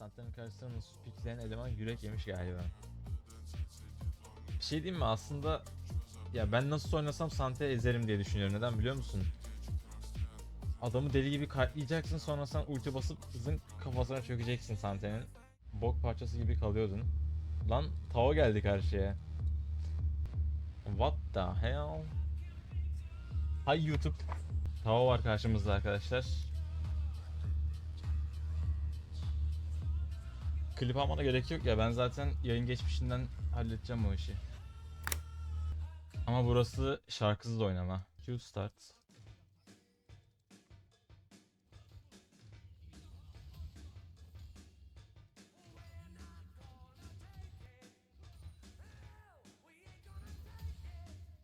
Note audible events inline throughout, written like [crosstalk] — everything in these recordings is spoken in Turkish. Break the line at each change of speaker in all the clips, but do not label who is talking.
Santan'ın karşısına nasıl pikleyen eleman yürek yemiş galiba. Bir şey diyeyim mi aslında ya ben nasıl oynasam Sante ezerim diye düşünüyorum. Neden biliyor musun? Adamı deli gibi katlayacaksın sonra sen ulti basıp zın kafasına çökeceksin Sante'nin. Bok parçası gibi kalıyordun. Lan Tao geldi karşıya. What the hell? Hay YouTube. Tao var karşımızda arkadaşlar. Klip almana gerek yok ya ben zaten yayın geçmişinden halledeceğim o işi. Ama burası şarkısız oynama. Q start.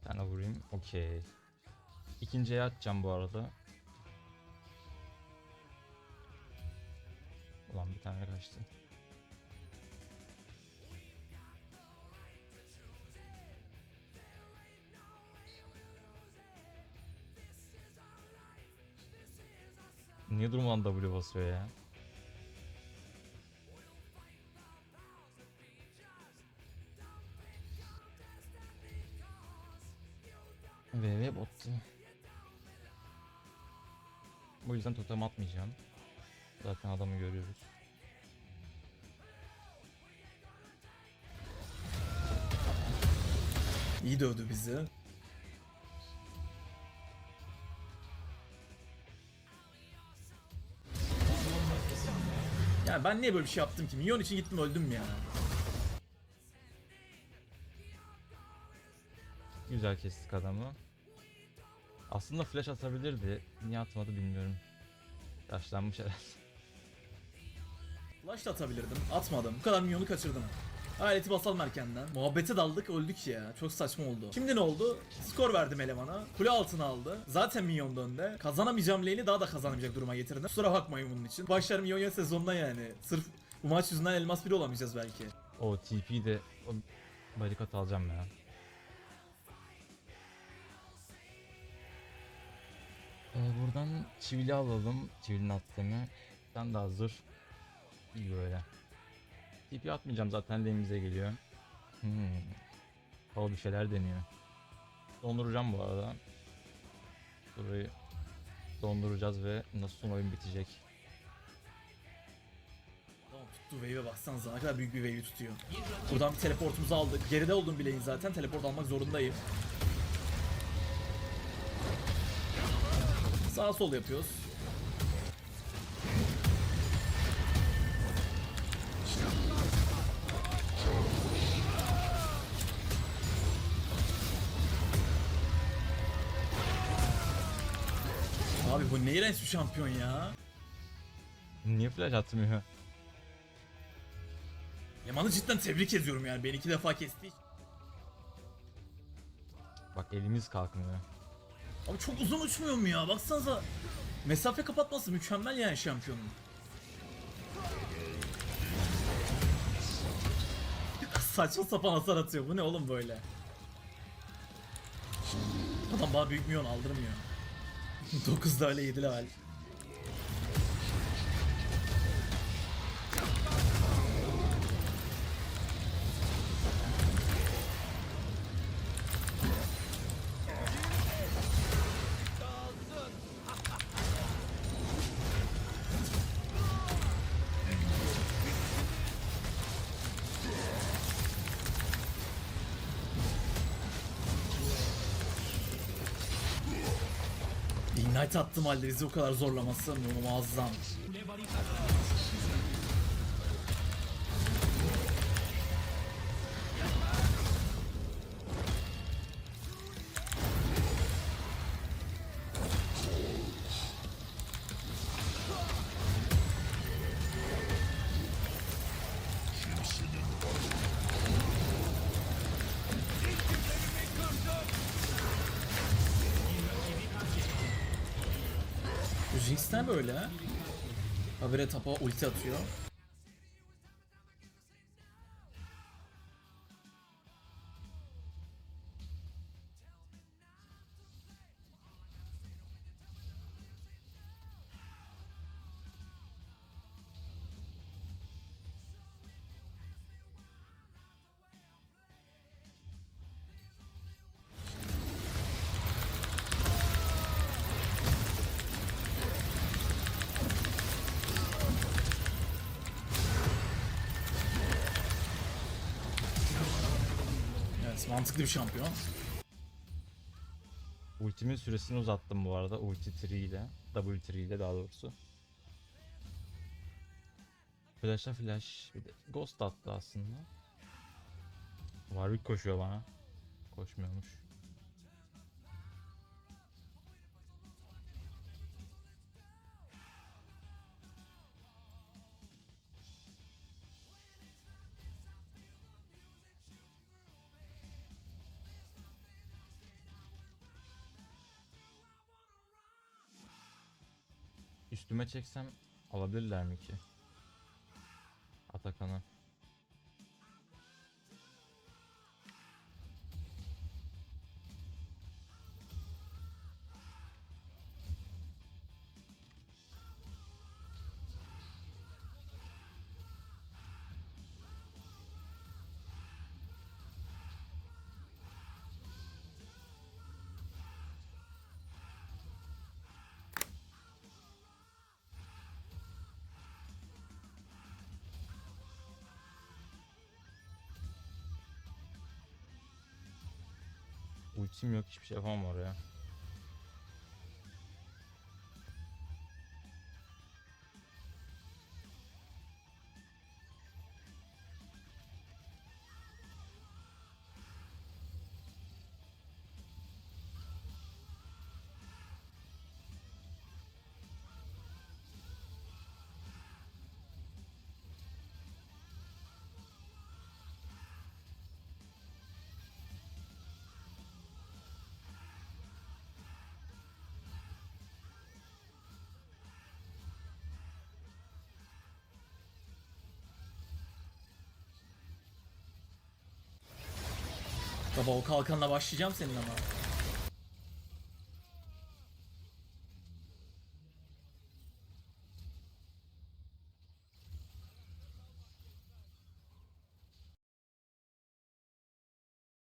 Tane vurayım. Okey. İkinciye atacağım bu arada. Ulan bir tane kaçtı. Niye durmadan W basıyor ya? VV bottu. Bu yüzden totem atmayacağım. Zaten adamı görüyoruz.
İyi dövdü bizi. Ya ben niye böyle bir şey yaptım ki? Milyon için gittim öldüm ya.
Güzel kestik adamı. Aslında flash atabilirdi. Niye atmadı bilmiyorum. Yaşlanmış herhalde.
Flash da atabilirdim. Atmadım. Bu kadar milyonu kaçırdım. Aleti basalım erkenden. Muhabbete daldık öldük ya. Çok saçma oldu. Şimdi ne oldu? Skor verdim elemana. Kule altına aldı. Zaten milyon önde. Kazanamayacağım lane'i daha da kazanamayacak duruma getirdim. Kusura bakmayın bunun için. Başlar milyon sezonuna yani. Sırf bu maç yüzünden elmas biri olamayacağız belki.
O TP de o barikat alacağım ya. Ee, buradan çivili alalım. Çivilin attığımı. Ben de hazır. İyi böyle. TP atmayacağım zaten lane'imize geliyor. Hmm. Bir şeyler deniyor. Donduracağım bu arada. Burayı donduracağız ve nasıl oyun bitecek.
Tamam tuttu wave'e baksanıza ne kadar büyük bir wave'i tutuyor. Buradan bir teleportumuzu aldık. Geride olduğum bileğin zaten teleport almak zorundayım. Sağ sol yapıyoruz. Bu ne iğrenç bir şampiyon ya.
Niye flash atmıyor?
Yaman'ı cidden tebrik ediyorum yani. Beni iki defa kesti.
Bak elimiz kalkmıyor.
Abi çok uzun uçmuyor mu ya? Baksanıza. Mesafe kapatması mükemmel yani şampiyonun. [laughs] Saçma sapan hasar atıyor. Bu ne oğlum böyle? Adam bana büyük milyon aldırmıyor. 9'da öyle 7 level. Ignite attım halde bizi o kadar zorlaması mu- muazzam. Jinx ne böyle? Habire tapa ulti atıyor. Gragas mantıklı bir şampiyon.
Ultimin süresini uzattım bu arada. Ulti 3 ile. W3 ile daha doğrusu. Flash'a flash. Bir de ghost attı aslında. Warwick koşuyor bana. Koşmuyormuş. Üstüme çeksem alabilirler mi ki? Atakan'ı. Ultim yok hiçbir şey yapamam oraya.
Baba o kalkanla başlayacağım senin ama.